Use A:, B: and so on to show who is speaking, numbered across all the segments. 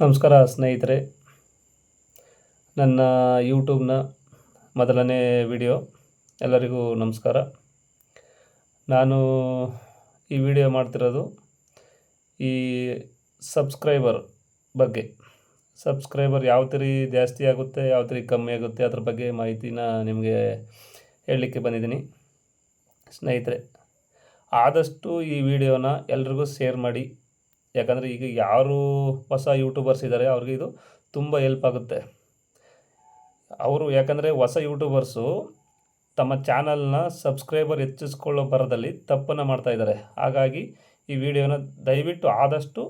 A: ನಮಸ್ಕಾರ ಸ್ನೇಹಿತರೆ. ನನ್ನ ಯೂಟ್ಯೂಬ್ನ ಮೊದಲನೇ ವಿಡಿಯೋ ಎಲ್ಲರಿಗೂ ನಮಸ್ಕಾರ. ನಾನು ಈ ವಿಡಿಯೋ ಮಾಡ್ತಿರೋದು ಈ ಸಬ್ಸ್ಕ್ರೈಬರ್ ಬಗ್ಗೆ. ಸಬ್ಸ್ಕ್ರೈಬರ್ ಯಾವ ಥರ ಜಾಸ್ತಿ ಆಗುತ್ತೆ, ಯಾವ ಥರ ಕಮ್ಮಿ ಆಗುತ್ತೆ ಅದ್ರ ಬಗ್ಗೆ ಮಾಹಿತಿನ ನಿಮಗೆ ಹೇಳಲಿಕ್ಕೆ ಬಂದಿದ್ದೀನಿ. ಸ್ನೇಹಿತರೆ, ಆದಷ್ಟು ಈ ವಿಡಿಯೋನ ಎಲ್ರಿಗೂ ಶೇರ್ ಮಾಡಿ ಯಾಕಂದರೆ ಈಗ ಯಾರು ಹೊಸ ಯೂಟ್ಯೂಬರ್ಸ್ ಇದ್ದಾರೆ ಅವ್ರಿಗೆ ಇದು ತುಂಬ ಹೆಲ್ಪ್ ಆಗುತ್ತೆ. ಅವರು ಯಾಕಂದರೆ ಹೊಸ ಯೂಟ್ಯೂಬರ್ಸು ತಮ್ಮ ಚಾನಲ್ನ ಸಬ್ಸ್ಕ್ರೈಬರ್ ಹೆಚ್ಚಿಸ್ಕೊಳ್ಳೋ ಬರದಲ್ಲಿ ತಪ್ಪನ್ನು ಮಾಡ್ತಾ ಇದ್ದಾರೆ ಹಾಗಾಗಿ ಈ ವಿಡಿಯೋನ ದಯವಿಟ್ಟು ಆದಷ್ಟು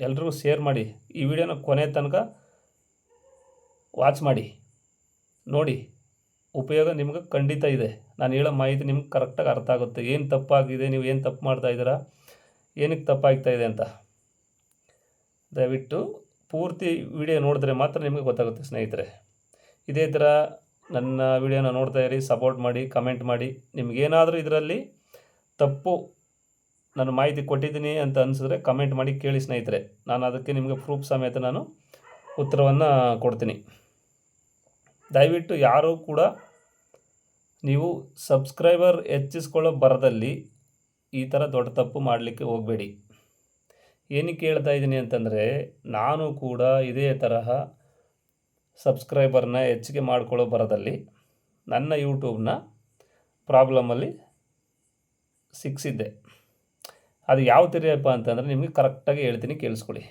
A: ಎಲ್ರಿಗೂ ಶೇರ್ ಮಾಡಿ. ಈ ವಿಡಿಯೋನ ಕೊನೆ ತನಕ ವಾಚ್ ಮಾಡಿ. ನೋಡಿ, ಉಪಯೋಗ ನಿಮ್ಗೆ ಖಂಡಿತ ಇದೆ. ನಾನು ಹೇಳೋ ಮಾಹಿತಿ ನಿಮ್ಗೆ ಕರೆಕ್ಟಾಗಿ ಅರ್ಥ ಆಗುತ್ತೆ. ಏನು ತಪ್ಪಾಗಿದೆ, ನೀವು ಏನು ತಪ್ಪು ಮಾಡ್ತಾ ಇದ್ದೀರಾ, ಏನಕ್ಕೆ ತಪ್ಪಾಗ್ತಾಯಿದೆ ಅಂತ. ದಯವಿಟ್ಟು ಪೂರ್ತಿ ವಿಡಿಯೋ ನೋಡಿದ್ರೆ ಮಾತ್ರ ನಿಮಗೆ ಗೊತ್ತಾಗುತ್ತೆ ಸ್ನೇಹಿತರೆ. ಇದೇ ಥರ ನನ್ನ ವಿಡಿಯೋನ ನೋಡ್ತಾ ಇರಿ ಸಪೋರ್ಟ್ ಮಾಡಿ ಕಮೆಂಟ್ ಮಾಡಿ. ನಿಮಗೇನಾದರೂ ಇದರಲ್ಲಿ ತಪ್ಪು ನಾನು ಮಾಹಿತಿ ಕೊಟ್ಟಿದ್ದೀನಿ ಅಂತ ಅನಿಸಿದ್ರೆ ಕಮೆಂಟ್ ಮಾಡಿ ಕೇಳಿ ಸ್ನೇಹಿತರೆ. ನಾನು ಅದಕ್ಕೆ ನಿಮಗೆ ಪ್ರೂಫ್ ಸಮೇತ ನಾನು ಉತ್ತರವನ್ನು ಕೊಡ್ತೀನಿ. ದಯವಿಟ್ಟು ಯಾರೂ ಕೂಡ ನೀವು ಸಬ್ಸ್ಕ್ರೈಬರ್ ಹೆಚ್ಚಿಸ್ಕೊಳ್ಳೋ ಬರದಲ್ಲಿ ಈ ಥರ ದೊಡ್ಡ ತಪ್ಪು ಮಾಡಲಿಕ್ಕೆ ಹೋಗಬೇಡಿ. ಏನಕ್ಕೆ ಹೇಳ್ತಾ ಇದ್ದೀನಿ ಅಂತಂದರೆ, ನಾನು ಕೂಡ ಇದೇ ತರಹ ಸಬ್ಸ್ಕ್ರೈಬರ್ನ ಹೆಚ್ಚಿಗೆ ಮಾಡ್ಕೊಳ್ಳೋ ಬರದಲ್ಲಿ ನನ್ನ ಯೂಟ್ಯೂಬ್ನ ಪ್ರಾಬ್ಲಮಲ್ಲಿ ಸಿಕ್ಸಿದ್ದೆ. ಅದು ಯಾವ ಥರಪ್ಪ ಅಂತಂದರೆ ನಿಮಗೆ ಕರೆಕ್ಟಾಗಿ ಹೇಳ್ತೀನಿ, ಕೇಳಿಸ್ಕೊಳ್ಳಿ.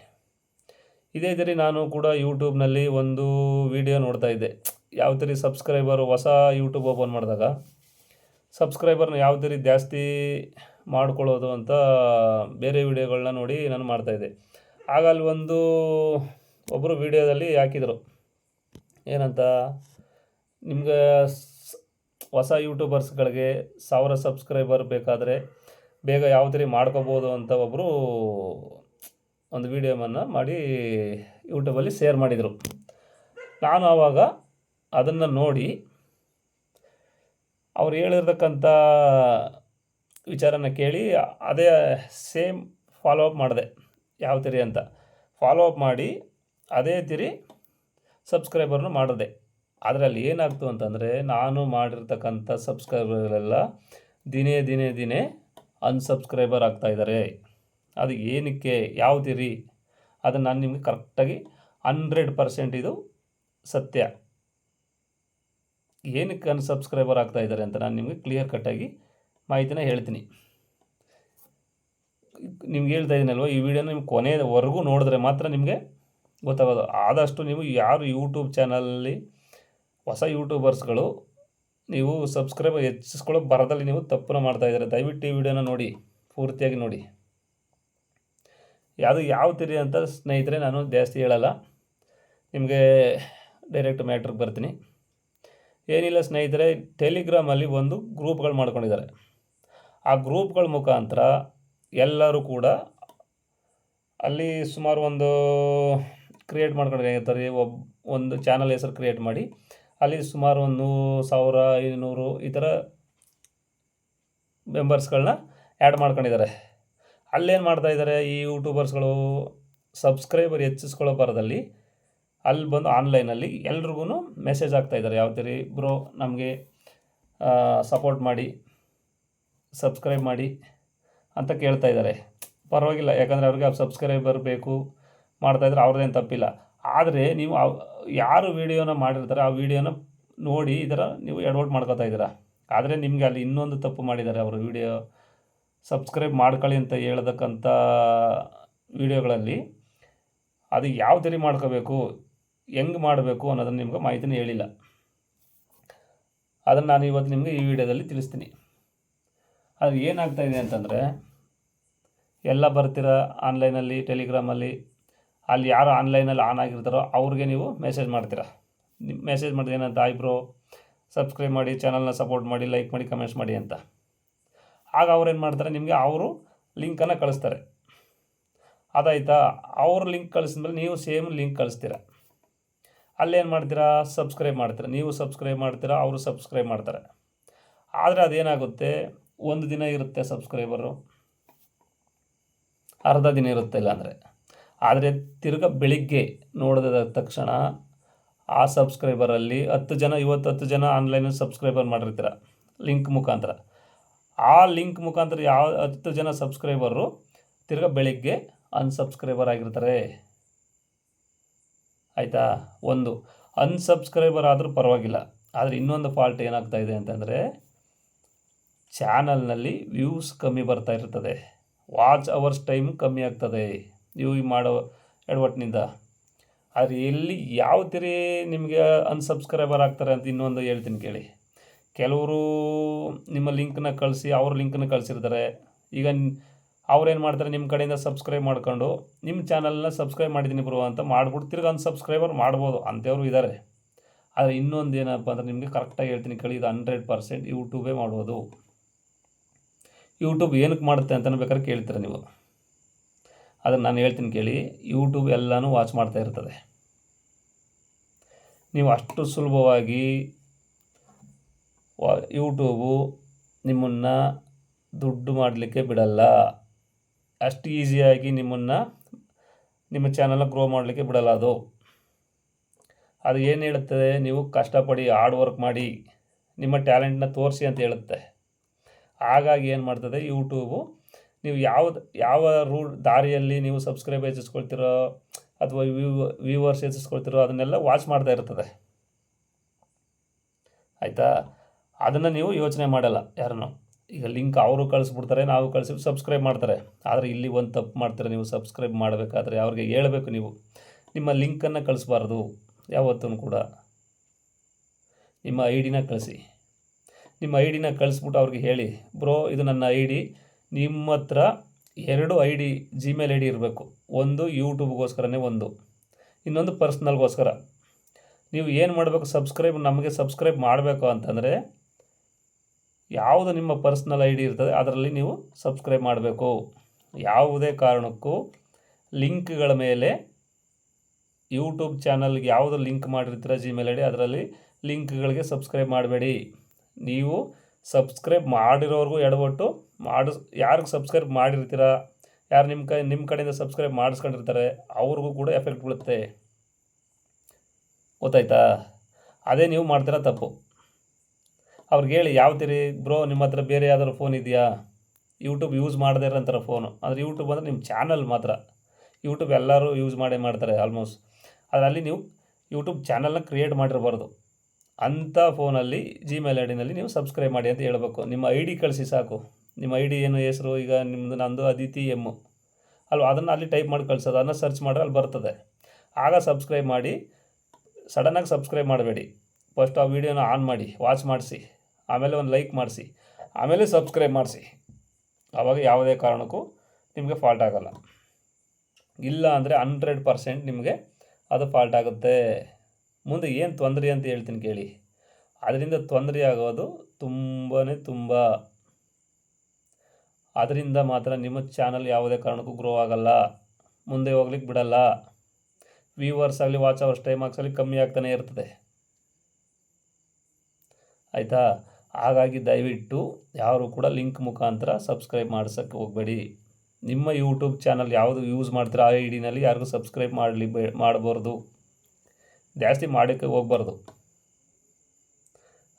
A: ಇದೇ ಥರ ನಾನು ಕೂಡ ಯೂಟ್ಯೂಬ್ನಲ್ಲಿ ಒಂದು ವಿಡಿಯೋ ನೋಡ್ತಾ ಇದ್ದೆ. ಯಾವ ಥರ ಸಬ್ಸ್ಕ್ರೈಬರು ಹೊಸ ಯೂಟ್ಯೂಬ್ ಓಪನ್ ಮಾಡಿದಾಗ ಸಬ್ಸ್ಕ್ರೈಬರ್ನ ಯಾವುದೇ ರೀತಿ ಜಾಸ್ತಿ ಮಾಡ್ಕೊಳ್ಳೋದು ಅಂತ ಬೇರೆ ವಿಡಿಯೋಗಳನ್ನ ನೋಡಿ ನಾನು ಮಾಡ್ತಾಯಿದ್ದೆ ಆಗ ಅಲ್ಲಿ ಒಂದು ಒಬ್ಬರು ವಿಡಿಯೋದಲ್ಲಿ ಹಾಕಿದರು. ಏನಂತ? ನಿಮಗೆ ಹೊಸ ಯೂಟ್ಯೂಬರ್ಸ್ಗಳಿಗೆ ಸಾವಿರ ಸಬ್ಸ್ಕ್ರೈಬರ್ ಬೇಕಾದರೆ ಬೇಗ ಯಾವುದೇ ಮಾಡ್ಕೋಬೋದು ಅಂತ ಒಬ್ಬರು ಒಂದು ವಿಡಿಯೋವನ್ನು ಮಾಡಿ ಯೂಟ್ಯೂಬಲ್ಲಿ ಶೇರ್ ಮಾಡಿದರು. ನಾನು ಆವಾಗ ಅದನ್ನು ನೋಡಿ ಅವ್ರು ಹೇಳಿರ್ತಕ್ಕಂಥ ವಿಚಾರನ ಕೇಳಿ ಅದೇ ಸೇಮ್ ಫಾಲೋ ಅಪ್ ಮಾಡಿದೆ, ಯಾವ ತಿರಿ ಅಂತ. ಫಾಲೋ ಅಪ್ ಮಾಡಿ ಅದೇ ತಿರಿ ಸಬ್ಸ್ಕ್ರೈಬರ್ನು ಮಾಡಿದೆ. ಅದರಲ್ಲಿ ಏನಾಗ್ತು ಅಂತಂದರೆ ನಾನು ಮಾಡಿರ್ತಕ್ಕಂಥ ಸಬ್ಸ್ಕ್ರೈಬರ್ಗಳೆಲ್ಲ ದಿನೇ ದಿನೇ ದಿನೇ ಅನ್ಸಬ್ಸ್ಕ್ರೈಬರ್ ಆಗ್ತಾಯಿದ್ದಾರೆ ಅದು ಏನಕ್ಕೆ, ಯಾವ ತಿರಿ? ಅದನ್ನು ನಾನು ನಿಮಗೆ ಕರೆಕ್ಟಾಗಿ ಹಂಡ್ರೆಡ್ ಪರ್ಸೆಂಟ್ ಇದು ಸತ್ಯ. ಏನಕ್ಕೆ ಅನ್ಸಬ್ಸ್ಕ್ರೈಬರ್ ಆಗ್ತಾಯಿದ್ದಾರೆ ಅಂತ ನಾನು ನಿಮಗೆ ಕ್ಲಿಯರ್ ಕಟ್ಟಾಗಿ ಮಾಹಿತಿನ ಹೇಳ್ತೀನಿ. ನಿಮ್ಗೆ ಹೇಳ್ತಾ ಇದ್ದೀನಲ್ವ, ಈ ವಿಡಿಯೋನ ನಿಮ್ಗೆ ಕೊನೆಯವರೆಗೂ ನೋಡಿದ್ರೆ ಮಾತ್ರ ನಿಮಗೆ ಗೊತ್ತಾಗೋದು. ಆದಷ್ಟು ನೀವು ಯಾರು ಯೂಟ್ಯೂಬ್ ಚಾನಲಲ್ಲಿ ಹೊಸ ಯೂಟ್ಯೂಬರ್ಸ್ಗಳು ನೀವು ಸಬ್ಸ್ಕ್ರೈಬರ್ ಹೆಚ್ಚಿಸ್ಕೊಳ್ಳೋ ಬರದಲ್ಲಿ ನೀವು ತಪ್ಪನ್ನು ಮಾಡ್ತಾ ಇದ್ದಾರೆ. ದಯವಿಟ್ಟು ಈ ವಿಡಿಯೋನ ನೋಡಿ, ಪೂರ್ತಿಯಾಗಿ ನೋಡಿ. ಯಾವುದು ಯಾವ ತಿರಿ ಅಂತ ಸ್ನೇಹಿತರೆ, ನಾನು ಜಾಸ್ತಿ ಹೇಳಲ್ಲ. ನಿಮಗೆ ಡೈರೆಕ್ಟ್ ಮ್ಯಾಟ್ರಿಗೆ ಬರ್ತೀನಿ. ಏನಿಲ್ಲ ಸ್ನೇಹಿತರೆ ಟೆಲಿಗ್ರಾಮಲ್ಲಿ ಒಂದು ಗ್ರೂಪ್ಗಳು ಮಾಡ್ಕೊಂಡಿದ್ದಾರೆ. ಆ ಗ್ರೂಪ್ಗಳ ಮುಖಾಂತರ ಎಲ್ಲರೂ ಕೂಡ ಅಲ್ಲಿ ಸುಮಾರು ಒಂದು ಕ್ರಿಯೇಟ್ ಮಾಡ್ಕೊಂಡಿದ್ದಾರೆ. ಒಬ್ಬ ಒಂದು ಚಾನಲ್ ಹೆಸರು ಕ್ರಿಯೇಟ್ ಮಾಡಿ, ಅಲ್ಲಿ ಸುಮಾರು ಒಂದು ಸಾವಿರ ಐನೂರು ಈ ಥರ ಮೆಂಬರ್ಸ್ಗಳನ್ನ ಆ್ಯಡ್ ಮಾಡ್ಕೊಂಡಿದ್ದಾರೆ. ಅಲ್ಲೇನು ಮಾಡ್ತಾಯಿದ್ದಾರೆ ಈ ಯೂಟ್ಯೂಬರ್ಸ್ಗಳು ಸಬ್ಸ್ಕ್ರೈಬರ್ ಹೆಚ್ಚಿಸ್ಕೊಳ್ಳೋ ಬರದಲ್ಲಿ ಅಲ್ಲಿ ಬಂದು ಆನ್ಲೈನಲ್ಲಿ ಎಲ್ರಿಗೂ ಮೆಸೇಜ್ ಆಗ್ತಾಯಿದ್ದಾರೆ ಯಾವ ರೀ ಬ್ರೋ, ನಮಗೆ ಸಪೋರ್ಟ್ ಮಾಡಿ ಸಬ್ಸ್ಕ್ರೈಬ್ ಮಾಡಿ ಅಂತ ಕೇಳ್ತಾ ಇದ್ದಾರೆ. ಪರವಾಗಿಲ್ಲ, ಯಾಕಂದರೆ ಅವ್ರಿಗೆ ಸಬ್ಸ್ಕ್ರೈಬರ್ ಬೇಕು ಮಾಡ್ತಾಯಿದ್ರೆ ಅವ್ರದ್ದೇನು ತಪ್ಪಿಲ್ಲ. ಆದರೆ ನೀವು ಯಾರು ವೀಡಿಯೋನ ಮಾಡಿರ್ತಾರೆ, ಆ ವೀಡಿಯೋನ ನೋಡಿ ಈ ಥರ ನೀವು ಎಡ್ವರ್ಟ್ ಮಾಡ್ಕೋತಾ ಇದ್ದೀರಾ? ಆದರೆ ನಿಮಗೆ ಅಲ್ಲಿ ಇನ್ನೊಂದು ತಪ್ಪು ಮಾಡಿದ್ದಾರೆ ಅವರು ವೀಡಿಯೋ ಸಬ್ಸ್ಕ್ರೈಬ್ ಮಾಡ್ಕೊಳ್ಳಿ ಅಂತ ಹೇಳ್ತಕ್ಕಂಥ ವೀಡಿಯೋಗಳಲ್ಲಿ ಅದು ಯಾವ ಥರ ಮಾಡ್ಕೋಬೇಕು? ಹೆಂಗೆ ಮಾಡಬೇಕು ಅನ್ನೋದನ್ನು ನಿಮ್ಗೆ ಮಾಹಿತಿನ ಹೇಳಿಲ್ಲ. ಅದನ್ನು ನಾನು ಇವತ್ತು ನಿಮಗೆ ಈ ವಿಡಿಯೋದಲ್ಲಿ ತಿಳಿಸ್ತೀನಿ. ಅದು ಏನಾಗ್ತಾಯಿದೆ ಅಂತಂದರೆ, ಎಲ್ಲ ಬರ್ತೀರ ಆನ್ಲೈನಲ್ಲಿ, ಟೆಲಿಗ್ರಾಮಲ್ಲಿ, ಅಲ್ಲಿ ಯಾರು ಆನ್ಲೈನಲ್ಲಿ ಆನ್ ಆಗಿರ್ತಾರೋ ಅವ್ರಿಗೆ ನೀವು ಮೆಸೇಜ್ ಮಾಡ್ತೀರ. ಮೆಸೇಜ್ ಮಾಡಿದ್ರೆ ಏನಂತ ಬ್ರೋ, ಸಬ್ಸ್ಕ್ರೈಬ್ ಮಾಡಿ, ಚಾನಲ್ನ ಸಪೋರ್ಟ್ ಮಾಡಿ, ಲೈಕ್ ಮಾಡಿ, ಕಮೆಂಟ್ಸ್ ಮಾಡಿ ಅಂತ. ಆಗ ಅವ್ರು ಏನು ಮಾಡ್ತಾರೆ, ನಿಮಗೆ ಅವರು ಲಿಂಕನ್ನು ಕಳಿಸ್ತಾರೆ. ಅದಾಯ್ತಾ? ಅವ್ರ ಲಿಂಕ್ ಕಳಿಸಿದ್ಮೇಲೆ ನೀವು ಸೇಮ್ ಲಿಂಕ್ ಕಳಿಸ್ತೀರ. ಅಲ್ಲೇನು ಮಾಡ್ತೀರಾ? ಸಬ್ಸ್ಕ್ರೈಬ್ ಮಾಡ್ತೀರಾ? ನೀವು ಸಬ್ಸ್ಕ್ರೈಬ್ ಮಾಡ್ತೀರಾ? ಅವರು ಸಬ್ಸ್ಕ್ರೈಬ್ ಮಾಡ್ತಾರೆ. ಆದರೆ ಅದೇನಾಗುತ್ತೆ? ಒಂದು ದಿನ ಇರುತ್ತೆ ಸಬ್ಸ್ಕ್ರೈಬರು. ಅರ್ಧ ದಿನ ಇರುತ್ತೆ ಇಲ್ಲಾಂದರೆ. ಆದರೆ ತಿರ್ಗ ಬೆಳಿಗ್ಗೆ ನೋಡಿದ ತಕ್ಷಣ ಆ ಸಬ್ಸ್ಕ್ರೈಬರಲ್ಲಿ ಹತ್ತು ಜನ, ಇವತ್ತು ಹತ್ತು ಜನ ಆನ್ಲೈನಲ್ಲಿ ಸಬ್ಸ್ಕ್ರೈಬರ್ ಮಾಡಿರ್ತೀರ, ಲಿಂಕ್ ಮುಖಾಂತರ. ಆ ಲಿಂಕ್ ಮುಖಾಂತರ ಯಾವ ಹತ್ತು ಜನ ಸಬ್ಸ್ಕ್ರೈಬರು ತಿರ್ಗ ಬೆಳಿಗ್ಗೆ ಅನ್ಸಬ್ಸ್ಕ್ರೈಬರ್ ಆಗಿರ್ತಾರೆ. ಆಯಿತಾ? ಒಂದು. ಅನ್ಸಬ್ಸ್ಕ್ರೈಬರ್ ಆದರೂ ಪರವಾಗಿಲ್ಲ. ಆದರೆ ಇನ್ನೊಂದು ಫಾಲ್ಟ್ ಏನಾಗ್ತಾ ಇದೆ ಅಂತಂದರೆ, ಚಾನಲ್ನಲ್ಲಿ ವ್ಯೂಸ್ ಕಮ್ಮಿ ಬರ್ತಾ ಇರ್ತದೆ. ವಾಚ್ ಅವರ್ಸ್ ಟೈಮ್ ಕಮ್ಮಿ ಆಗ್ತದೆ. ನೀವು ಮಾಡೋ ಎಡವಟ್ಟಿನಿಂದ ಆದರೆ ಎಲ್ಲಿ ಯಾವ ತಿರಿ ನಿಮಗೆ ಅನ್ಸಬ್ಸ್ಕ್ರೈಬರ್ ಆಗ್ತಾರೆ ಅಂತ ಇನ್ನೊಂದು ಹೇಳ್ತೀನಿ ಕೇಳಿ. ಕೆಲವರು ನಿಮ್ಮ ಲಿಂಕ್ನ ಕಳಿಸಿ, ಅವ್ರ ಲಿಂಕ್ನ ಕಳಿಸಿರ್ತಾರೆ. ಈಗ ಅವ್ರೇನು ಮಾಡ್ತಾರೆ ನಿಮ್ಮ ಕಡೆಯಿಂದ ಸಬ್ಸ್ಕ್ರೈಬ್ ಮಾಡ್ಕೊಂಡು ನಿಮ್ಮ ಚಾನಲ್ನ ಸಬ್ಸ್ಕ್ರೈಬ್ ಮಾಡಿದ್ದೀನಿ ಬ್ರೋ ಅಂತ ಮಾಡ್ಬಿಟ್ಟು ತಿರ್ಗಿ ಅನ್ಸಬ್ಸ್ಕ್ರೈಬರ್ ಮಾಡ್ಬೋದು, ಅಂಥವ್ರು ಇದ್ದಾರೆ ಆದರೆ ಇನ್ನೊಂದು ಏನಪ್ಪ ಅಂದರೆ ನಿಮಗೆ ಕರೆಕ್ಟಾಗಿ ಹೇಳ್ತೀನಿ ಕೇಳಿ, ಇದು ಹಂಡ್ರೆಡ್ ಪರ್ಸೆಂಟ್ ಯೂಟ್ಯೂಬೇ ಮಾಡೋದು ಯೂಟ್ಯೂಬ್ ಏನಕ್ಕೆ ಮಾಡುತ್ತೆ ಅಂತ ಬೇಕಾದ್ರೆ ಕೇಳ್ತೀರ ನೀವು. ಅದನ್ನು ನಾನು ಹೇಳ್ತೀನಿ ಕೇಳಿ ಯೂಟ್ಯೂಬ್ ಎಲ್ಲನೂ ವಾಚ್ ಮಾಡ್ತಾ ಇರ್ತದೆ. ನೀವು ಅಷ್ಟು ಸುಲಭವಾಗಿ ಯೂಟ್ಯೂಬು ನಿಮ್ಮನ್ನು ದುಡ್ಡು ಮಾಡಲಿಕ್ಕೆ ಬಿಡಲ್ಲ. ಅಷ್ಟು ಈಸಿಯಾಗಿ ನಿಮ್ಮನ್ನು, ನಿಮ್ಮ ಚಾನಲ್ನ ಗ್ರೋ ಮಾಡಲಿಕ್ಕೆ ಬಿಡಲ್ಲ ಅದು ಅದು ಏನು ಹೇಳುತ್ತದೆ ನೀವು ಕಷ್ಟಪಡಿ ಹಾರ್ಡ್ ವರ್ಕ್ ಮಾಡಿ ನಿಮ್ಮ ಟ್ಯಾಲೆಂಟ್ನ ತೋರಿಸಿ ಅಂತ ಹೇಳುತ್ತೆ. ಹಾಗಾಗಿ ಏನು ಮಾಡ್ತದೆ ಯೂಟ್ಯೂಬು ನೀವು ಯಾವ ಯಾವ ರೂಲ್ ದಾರಿಯಲ್ಲಿ ನೀವು ಸಬ್ಸ್ಕ್ರೈಬ್ ಹೆಚ್ಚಿಸ್ಕೊಳ್ತಿರೋ ಅಥವಾ ವ್ಯೂ ವ್ಯೂವರ್ಸ್ ಹೆಚ್ಚಿಸ್ಕೊಳ್ತಿರೋ ಅದನ್ನೆಲ್ಲ ವಾಚ್ ಮಾಡ್ತಾ ಇರ್ತದೆ. ಆಯಿತಾ? ಅದನ್ನು ನೀವು ಯೋಚನೆ ಮಾಡಲ್ಲ ಯಾರನ್ನು. ಈಗ ಲಿಂಕ್ ಅವರು ಕಳಿಸ್ಬಿಡ್ತಾರೆ, ನಾವು ಕಳಿಸಿ ಸಬ್ಸ್ಕ್ರೈಬ್ ಮಾಡ್ತಾರೆ. ಆದರೆ ಇಲ್ಲಿ ಒಂದು ತಪ್ಪು ಮಾಡ್ತಾರೆ ನೀವು ಸಬ್ಸ್ಕ್ರೈಬ್ ಮಾಡಬೇಕಾದ್ರೆ ಅವ್ರಿಗೆ ಹೇಳಬೇಕು ನೀವು. ನಿಮ್ಮ ಲಿಂಕನ್ನು ಕಳಿಸ್ಬಾರ್ದು ಯಾವತ್ತೂ ಕೂಡ. ನಿಮ್ಮ ಐ ಡಿನ ಕಳಿಸಿ. ನಿಮ್ಮ ಐ ಡಿನ ಕಳಿಸ್ಬಿಟ್ಟು ಅವ್ರಿಗೆ ಹೇಳಿ, ಬ್ರೋ, ಇದು ನನ್ನ ಐ ಡಿ ನಿಮ್ಮ ಹತ್ರ ಎರಡು I D Gmail I D ಇರಬೇಕು. ಒಂದು ಯೂಟ್ಯೂಬ್ಗೋಸ್ಕರನೇ ಒಂದು. ಇನ್ನೊಂದು ಪರ್ಸ್ನಲ್ಗೋಸ್ಕರ ನೀವು ಏನು ಮಾಡಬೇಕು ಸಬ್ಸ್ಕ್ರೈಬ್ ನಮಗೆ ಸಬ್ಸ್ಕ್ರೈಬ್ ಮಾಡಬೇಕು ಅಂತಂದರೆ ಯಾವುದು ನಿಮ್ಮ ಪರ್ಸ್ನಲ್ ಐ ಡಿ ಇರ್ತದೆ, ಅದರಲ್ಲಿ ನೀವು ಸಬ್ಸ್ಕ್ರೈಬ್ ಮಾಡಬೇಕು. ಯಾವುದೇ ಕಾರಣಕ್ಕೂ ಲಿಂಕ್ಗಳ ಮೇಲೆ ಯೂಟ್ಯೂಬ್ ಚಾನಲ್ಗೆ ಯಾವುದು ಲಿಂಕ್ ಮಾಡಿರ್ತೀರ ಜಿಮೇಲ್ ಐ ಡಿ ಅದರಲ್ಲಿ ಲಿಂಕ್ಗಳಿಗೆ ಸಬ್ಸ್ಕ್ರೈಬ್ ಮಾಡಬೇಡಿ. ನೀವು ಸಬ್ಸ್ಕ್ರೈಬ್ ಮಾಡಿರೋರ್ಗು ಎಡವಟ್ಟು ಮಾಡಿಸ್ ಯಾರಿಗೆ ಸಬ್ಸ್ಕ್ರೈಬ್ ಮಾಡಿರ್ತೀರ, ಯಾರು ನಿಮ್ಮ ಕೈ ನಿಮ್ಮ ಕಡೆಯಿಂದ ಸಬ್ಸ್ಕ್ರೈಬ್ ಮಾಡಿಸ್ಕೊಂಡಿರ್ತಾರೆ, ಅವ್ರಿಗೂ ಕೂಡ ಎಫೆಕ್ಟ್ ಬೀಳುತ್ತೆ. ಗೊತ್ತಾಯ್ತಾ? ಅದೇ ನೀವು ಮಾಡ್ತೀರಾ ತಪ್ಪು. ಅವ್ರಿಗೆ ಹೇಳಿ, ಯಾವ್ದಿರಿ ಬ್ರೋ ನಿಮ್ಮ ಹತ್ರ ಬೇರೆ ಯಾವ್ದಾದ್ರು ಫೋನ್ ಇದೆಯಾ? ಯೂಟ್ಯೂಬ್ ಯೂಸ್ ಮಾಡದೇ ಇರೋಂಥರ ಫೋನು ಆದರೆ ಯೂಟ್ಯೂಬ್ ಅಂದರೆ ನಿಮ್ಮ ಚಾನಲ್ ಮಾತ್ರ. ಯೂಟ್ಯೂಬ್ ಎಲ್ಲರೂ ಯೂಸ್ ಮಾಡೇ ಮಾಡ್ತಾರೆ ಆಲ್ಮೋಸ್ಟ್ ಅದರಲ್ಲಿ ನೀವು ಯೂಟ್ಯೂಬ್ ಚಾನಲ್ನ ಕ್ರಿಯೇಟ್ ಮಾಡಿರಬಾರ್ದು. ಅಂಥ ಫೋನಲ್ಲಿ ಜಿಮೇಲ್ ಐ ಡಿನಲ್ಲಿ ನೀವು ಸಬ್ಸ್ಕ್ರೈಬ್ ಮಾಡಿ ಅಂತ ಹೇಳಬೇಕು. ನಿಮ್ಮ ಐ ಡಿ ಕಳಿಸಿ ಸಾಕು. ನಿಮ್ಮ ಐ ಡಿ ಏನು ಹೆಸರು, ಈಗ ನಿಮ್ಮದು ನಂದು ಅದಿತಿ ಎಮ್ಮು ಅಲ್ವಾ? ಅದನ್ನು ಅಲ್ಲಿ ಟೈಪ್ ಮಾಡಿ ಕಳಿಸೋದು. ಅದನ್ನು ಸರ್ಚ್ ಮಾಡಿದ್ರೆ ಅಲ್ಲಿ ಬರ್ತದೆ. ಆಗ ಸಬ್ಸ್ಕ್ರೈಬ್ ಮಾಡಿ. ಸಡನ್ನಾಗಿ ಸಬ್ಸ್ಕ್ರೈಬ್ ಮಾಡಬೇಡಿ. ಫಸ್ಟ್ ಆ ವೀಡಿಯೋನ ಆನ್ ಮಾಡಿ. ವಾಚ್ ಮಾಡಿಸಿ. ಆಮೇಲೆ ಒಂದು ಲೈಕ್ ಮಾಡಿಸಿ, ಆಮೇಲೆ ಸಬ್ಸ್ಕ್ರೈಬ್ ಮಾಡಿಸಿ. ಆವಾಗ ಯಾವುದೇ ಕಾರಣಕ್ಕೂ ನಿಮಗೆ ಫಾಲ್ಟ್ ಆಗೋಲ್ಲ. ಇಲ್ಲ ಅಂದರೆ ಹಂಡ್ರೆಡ್ ಪರ್ಸೆಂಟ್ ನಿಮಗೆ ಅದು ಫಾಲ್ಟ್ ಆಗುತ್ತೆ. ಮುಂದೆ ಏನು ತೊಂದರೆ ಅಂತ ಹೇಳ್ತೀನಿ ಕೇಳಿ. ಅದರಿಂದ ತೊಂದರೆ ಆಗೋದು ತುಂಬಾ ತುಂಬ. ಅದರಿಂದ ಮಾತ್ರ ನಿಮ್ಮ ಚಾನಲ್ ಯಾವುದೇ ಕಾರಣಕ್ಕೂ ಗ್ರೋ ಆಗಲ್ಲ. ಮುಂದೆ ಹೋಗ್ಲಿಕ್ಕೆ ಬಿಡಲ್ಲ. ವ್ಯೂವರ್ಸ್ ಆಗಲಿ ವಾಚ್ ಅವರ್ಸ್ ಟೈಮ್ ಆಗಲಿ ಕಮ್ಮಿ ಆಗ್ತಾನೆ ಇರ್ತದೆ. ಆಯಿತಾ? ಹಾಗಾಗಿ ದಯವಿಟ್ಟು ಯಾರು ಕೂಡ ಲಿಂಕ್ ಮುಖಾಂತರ ಸಬ್ಸ್ಕ್ರೈಬ್ ಮಾಡ್ಸೋಕ್ಕೆ ಹೋಗಬೇಡಿ. ನಿಮ್ಮ ಯೂಟ್ಯೂಬ್ ಚಾನಲ್ ಯಾವುದು ಯೂಸ್ ಮಾಡ್ತೀರಾ, ಆ ಐ ಡಿನಲ್ಲಿ ಯಾರಿಗೂ ಸಬ್ಸ್ಕ್ರೈಬ್ ಮಾಡಲಿ ಮಾಡಬಾರ್ದು. ಜಾಸ್ತಿ ಮಾಡೋಕ್ಕೆ ಹೋಗ್ಬಾರ್ದು.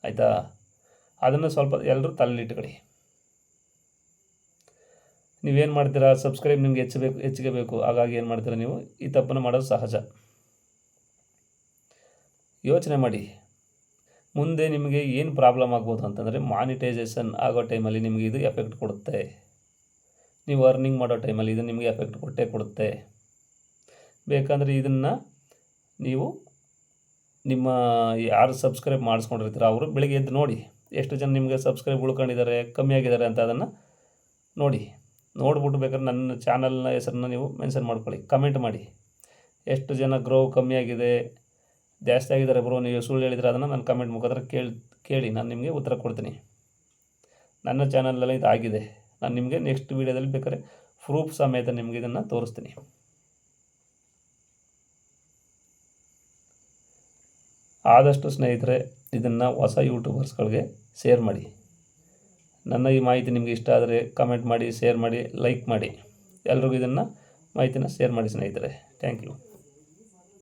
A: ಆಯಿತಾ? ಅದನ್ನು ಸ್ವಲ್ಪ ಎಲ್ಲರೂ ತಲೆಲಿಟ್ಕೊಳ್ಳಿ ನೀವೇನು ಮಾಡ್ತೀರಾ, ಸಬ್ಸ್ಕ್ರೈಬ್ ನಿಮ್ಗೆ ಹೆಚ್ಚಬೇಕು, ಹೆಚ್ಚಿಗೆ ಬೇಕು. ಹಾಗಾಗಿ ಏನು ಮಾಡ್ತೀರಾ ನೀವು, ಈ ತಪ್ಪನ್ನು ಮಾಡೋದು ಸಹಜ. ಯೋಚನೆ ಮಾಡಿ. ಮುಂದೆ ನಿಮಗೆ ಏನು ಪ್ರಾಬ್ಲಮ್ ಆಗ್ಬೋದು ಅಂತಂದರೆ ಮಾನಿಟೈಸೇಷನ್ ಆಗೋ ಟೈಮಲ್ಲಿ ನಿಮಗೆ ಇದು ಎಫೆಕ್ಟ್ ಕೊಡುತ್ತೆ. ನೀವು ಅರ್ನಿಂಗ್ ಮಾಡೋ ಟೈಮಲ್ಲಿ ಇದು ನಿಮಗೆ ಎಫೆಕ್ಟ್ ಕೊಟ್ಟೇ ಕೊಡುತ್ತೆ. ಬೇಕಂದರೆ ಇದನ್ನು ನೀವು ನಿಮ್ಮ ಯಾರು ಸಬ್ಸ್ಕ್ರೈಬ್ ಮಾಡಿಸ್ಕೊಂಡಿರ್ತೀರ ಅವರು ಬೆಳಿಗ್ಗೆ ಎದ್ದು ನೋಡಿ. ಎಷ್ಟು ಜನ ನಿಮಗೆ ಸಬ್ಸ್ಕ್ರೈಬ್ ಉಳ್ಕೊಂಡಿದ್ದಾರೆ, ಕಮ್ಮಿ ಆಗಿದ್ದಾರೆ ಅಂತ ಅದನ್ನು ನೋಡಿ. ನೋಡ್ಬಿಟ್ಟು ಬೇಕಾದ್ರೆ ನನ್ನ ಚಾನಲ್ನ ಹೆಸರನ್ನ ನೀವು ಮೆನ್ಷನ್ ಮಾಡ್ಕೊಳ್ಳಿ ಕಮೆಂಟ್ ಮಾಡಿ. ಎಷ್ಟು ಜನ ಗ್ರೋ ಕಮ್ಮಿ ಆಗಿದೆ ಜಾಸ್ತಿ ಆಗಿದ್ದಾರೆ ಬ್ರೋ ನೀವು ಸುಳ್ಳು ಹೇಳಿದರೆ ಅದನ್ನು ನಾನು ಕಮೆಂಟ್ ಮುಖಾಂತರ ಕೇಳಿ ಕೇಳಿ, ನಾನು ನಿಮಗೆ ಉತ್ತರ ಕೊಡ್ತೀನಿ. ನನ್ನ ಚಾನಲಲ್ಲಿ ಇದು ಆಗಿದೆ ನಾನು ನಿಮಗೆ ನೆಕ್ಸ್ಟ್ ವೀಡಿಯೋದಲ್ಲಿ ಬೇಕಾದ್ರೆ ಪ್ರೂಫ್ ಸಮೇತ ನಿಮಗೆ ಇದನ್ನು ತೋರಿಸ್ತೀನಿ. ಆದಷ್ಟು ಸ್ನೇಹಿತರೆ, ಇದನ್ನು ಹೊಸ ಯೂಟ್ಯೂಬರ್ಸ್ಗಳಿಗೆ ಶೇರ್ ಮಾಡಿ. ನನ್ನ ಈ ಮಾಹಿತಿ ನಿಮಗೆ ಇಷ್ಟ ಆದರೆ ಕಮೆಂಟ್ ಮಾಡಿ ಶೇರ್ ಮಾಡಿ ಲೈಕ್ ಮಾಡಿ. ಎಲ್ರಿಗೂ ಇದನ್ನು ಮಾಹಿತಿನ ಶೇರ್ ಮಾಡಿ ಸ್ನೇಹಿತರೆ. Thank you